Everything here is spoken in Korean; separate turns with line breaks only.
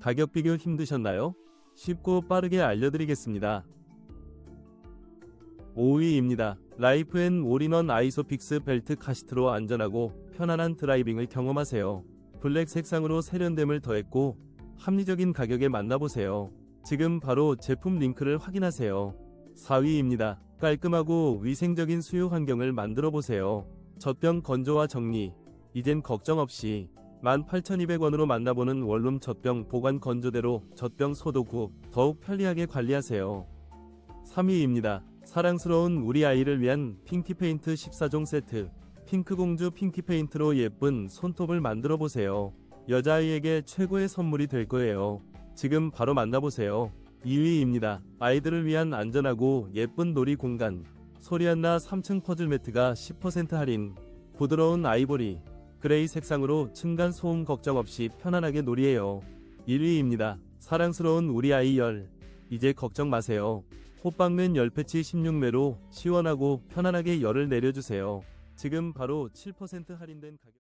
가격 비교 힘드셨나요? 쉽고 빠르게 알려드리겠습니다. 5위입니다. 라이프 앤 올인원 아이소픽스 벨트 카시트로 안전하고 편안한 드라이빙을 경험하세요. 블랙 색상으로 세련됨을 더했고 합리적인 가격에 만나보세요. 지금 바로 제품 링크를 확인하세요. 4위입니다. 깔끔하고 위생적인 수유 환경을 만들어 보세요. 젖병 건조와 정리. 이젠 걱정 없이 18,200원으로 만나보는 원룸 젖병 보관 건조대로 젖병 소독 후 더욱 편리하게 관리하세요. 3위입니다. 사랑스러운 우리 아이를 위한 핑키 페인트 14종 세트. 핑크 공주 핑키 페인트로 예쁜 손톱을 만들어 보세요. 여자아이에게 최고의 선물이 될 거예요. 지금 바로 만나보세요. 2위입니다. 아이들을 위한 안전하고 예쁜 놀이 공간. 소리안나 3층 퍼즐 매트가 10% 할인. 부드러운 아이보리, 그레이 색상으로 층간 소음 걱정 없이 편안하게 놀이해요. 1위입니다. 사랑스러운 우리 아이 열. 이제 걱정 마세요. 호빵맨 열 패치 16매로 시원하고 편안하게 열을 내려주세요. 지금 바로 7% 할인된 가격.